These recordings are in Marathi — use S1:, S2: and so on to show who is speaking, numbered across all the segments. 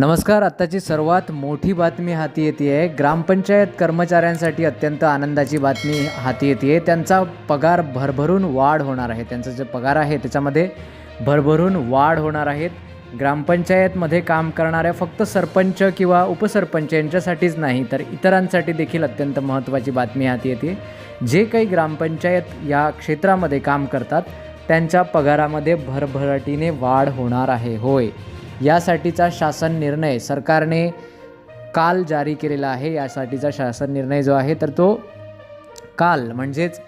S1: नमस्कार आत्ताची सर्वात मोठी बातमी हाती येते आहे ग्रामपंचायत कर्मचाऱ्यांसाठी अत्यंत आनंदाची बातमी हाती येते आहे त्यांचा पगार भरभरून वाढ होणार आहे. त्यांचा जे पगार आहे त्याच्यामध्ये भरभरून वाढ होणार आहेत ग्रामपंचायतमध्ये काम करणाऱ्या फक्त सरपंच किंवा उपसरपंच यांच्यासाठीच नाही तर इतरांसाठी देखील अत्यंत महत्त्वाची बातमी हाती येते जे काही ग्रामपंचायत या क्षेत्रामध्ये काम करतात त्यांच्या पगारामध्ये भरभराटीने वाढ होणार आहे. होय. यासाठीचा शासन निर्णय सरकारने काल जारी केलेला आहे. यासाठीचा शासन निर्णय जो आहे तर तो काल म्हणजेच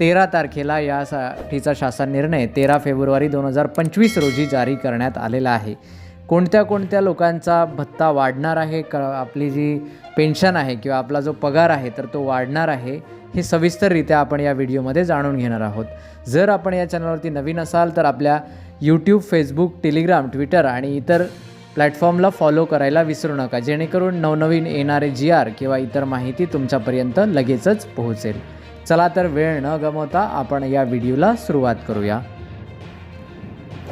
S1: तेरा तारखेला यासाठीचा शासन निर्णय तेरा फेब्रुवारी दोन हजार पंचवीस रोजी जारी करण्यात आलेला आहे. कोणत्या कोणत्या लोकांचा भत्ता वाढणार आहे? क आपली जी पेन्शन आहे किंवा आपला जो पगार आहे तर तो वाढणार आहे. हे सविस्तररित्या आपण या व्हिडिओमध्ये जाणून घेणार आहोत. जर आपण या चॅनलवरती नवीन असाल तर आपल्या यूट्यूब फेसबुक टेलिग्राम ट्विटर आणि इतर प्लॅटफॉर्मला फॉलो करायला विसरू नका. जेणेकरून नवनवीन येणारे जी आर किंवा इतर माहिती तुमच्यापर्यंत लगेचच पोहोचेल. चला तर वेळ न गमवता आपण या व्हिडिओला सुरुवात करूया.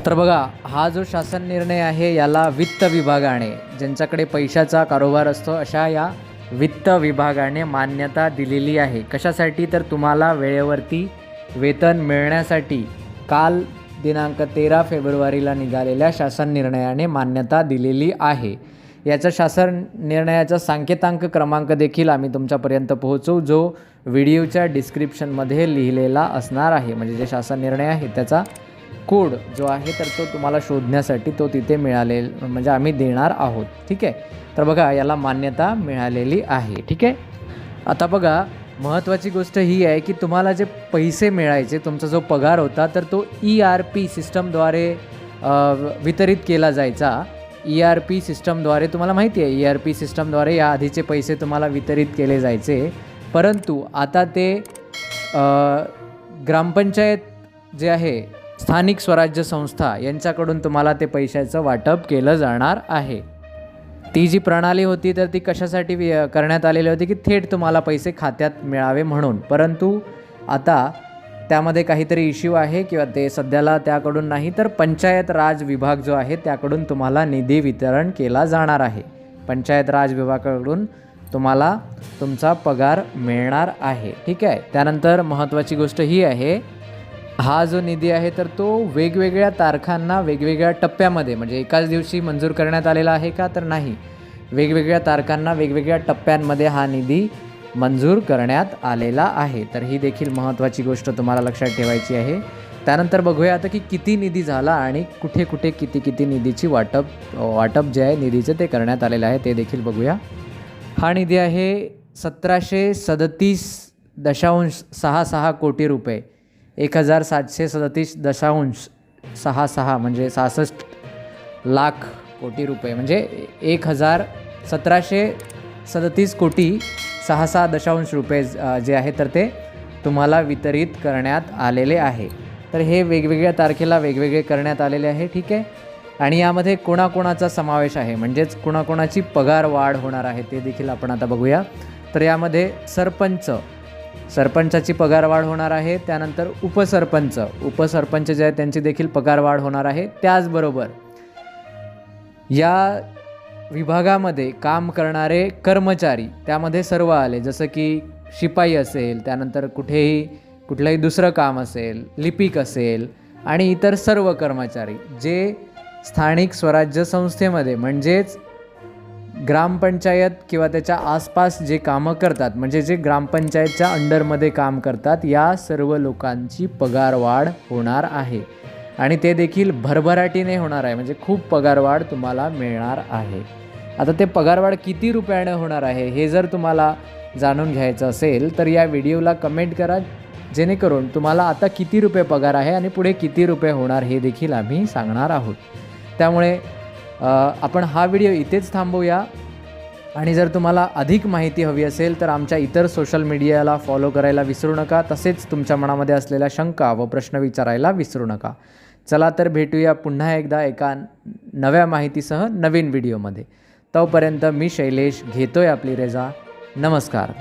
S1: तर बघा हा जो शासन निर्णय आहे याला वित्त विभागाने ज्यांच्याकडे पैशाचा कारोबार असतो अशा या वित्त विभागाने मान्यता दिलेली आहे. कशासाठी? तर तुम्हाला वेळेवरती वेतन मिळण्यासाठी काल दिनांक तेरा फेब्रुवारीला निघालेल्या शासन निर्णयाने मान्यता दिलेली आहे. याचा शासन निर्णयाचा सांकेतांक क्रमांक देखील आम्ही तुमच्यापर्यंत पोहोचवू जो व्हिडिओच्या डिस्क्रिप्शनमध्ये लिहिलेला असणार आहे. म्हणजे जे शासन निर्णय आहे त्याचा कोड जो आहे तर तो तुम्हाला शोधण्यासाठी तो तिथे मिळालेल म्हणजे आम्ही देणार आहोत ठीक आहे? तर बघा याला मान्यता मिळालेली आहे ठीक आहे? आता बघा महत्त्वाची गोष्ट ही आहे की तुम्हाला जे पैसे मिळायचे तुमचा जो पगार होता तर तो ई आर पी सिस्टमद्वारे वितरित केला जायचा. ई आर पी सिस्टमद्वारे तुम्हाला माहिती आहे ई आर पी सिस्टमद्वारे या आधीचे पैसे तुम्हाला वितरित केले जायचे. परंतु आता ते ग्रामपंचायत जे आहे स्थानिक स्वराज्य संस्था यांच्याकडून तुम्हाला ते पैशाचं वाटप केलं जाणार आहे. ती जी प्रणाली होती तर ती कशासाठी करण्यात आलेली होती की थेट तुम्हाला पैसे खात्यात मिळावे म्हणून. परंतु आता त्यामध्ये काहीतरी इश्यू आहे किंवा ते सध्याला त्याकडून नाही तर पंचायत राज विभाग जो आहे त्याकडून तुम्हाला निधी वितरण केला जाणार आहे. पंचायत राज विभागाकडून तुम्हाला तुमचा पगार मिळणार आहे. ठीक आहे? त्यानंतर महत्त्वाची गोष्ट ही आहे हा जो निधी आहे तर तो वेगवेगळ्या तारखांना वेगवेगळ्या टप्प्यामध्ये म्हणजे एकाच दिवशी मंजूर करण्यात आलेला आहे का तर नाही वेगवेगळ्या तारखांना वेगवेगळ्या टप्प्यांमध्ये हा निधी मंजूर करण्यात आलेला आहे. तर ही देखील महत्त्वाची गोष्ट तुम्हाला लक्षात ठेवायची आहे. त्यानंतर बघूया आता की किती निधी झाला आणि कुठे कुठे किती किती निधीची वाटप वाटप जे आहे निधीचं ते करण्यात आलेलं आहे ते देखील बघूया. हा निधी आहे सतराशे सदतीस दशांश सहा सहा कोटी रुपये. एक हजार सातशे सदतीस दशांश सहा सहा म्हणजे सहासष्ट लाख कोटी रुपये. म्हणजे एक हजार सतराशे सदतीस कोटी सहा सहा दशांश रुपये जे आहे तर ते तुम्हाला वितरित करण्यात आलेले आहे. तर हे वेगवेगळ्या तारखेला वेगवेगळे करण्यात आलेले आहे ठीक आहे? आणि यामध्ये कोणाकोणाचा समावेश आहे? म्हणजेच कोणाकोणाची पगार वाढ होणार आहे ते देखील आपण आता बघूया. तर यामध्ये सरपंच सरपंचाची पगारवाढ होणार आहे त्यानंतर उपसरपंच. उपसरपंच जे आहेत त्यांची देखील पगारवाढ होणार आहे. त्याचबरोबर या विभागामध्ये काम करणारे कर्मचारी त्यामध्ये सर्व आले. जसं की शिपाई असेल त्यानंतर कुठेही कुठलंही दुसरं काम असेल लिपिक असेल आणि इतर सर्व कर्मचारी जे स्थानिक स्वराज्य संस्थेमध्ये म्हणजेच ग्रामपंचायत किंवा त्याच्या आसपास जे कामं करतात म्हणजे जे ग्रामपंचायतच्या अंडरमध्ये काम करतात या सर्व लोकांची पगारवाढ होणार आहे. आणि ते देखील भरभराटीने होणार आहे म्हणजे खूप पगारवाढ तुम्हाला मिळणार आहे. आता ते पगारवाढ किती रुपयाने होणार आहे हे जर तुम्हाला जाणून घ्यायचं असेल तर या व्हिडिओला कमेंट करा जेणेकरून तुम्हाला आता किती रुपये पगार आहे आणि पुढे किती रुपये होणार हे देखील आम्ही सांगणार आहोत. त्यामुळे आपण हा व्हिडिओ इथेच थांबवूया. आणि जर तुम्हाला अधिक माहिती हवी असेल तर आमच्या इतर सोशल मीडियाला फॉलो करायला विसरू नका. तसेच तुमच्या मनामध्ये असलेल्या शंका व प्रश्न विचारायला विसरू नका. चला तर भेटूया पुन्हा एकदा एका नव्या माहितीसह नवीन व्हिडिओमध्ये. तोपर्यंत मी शैलेश घेतोय आपली रेजा. नमस्कार.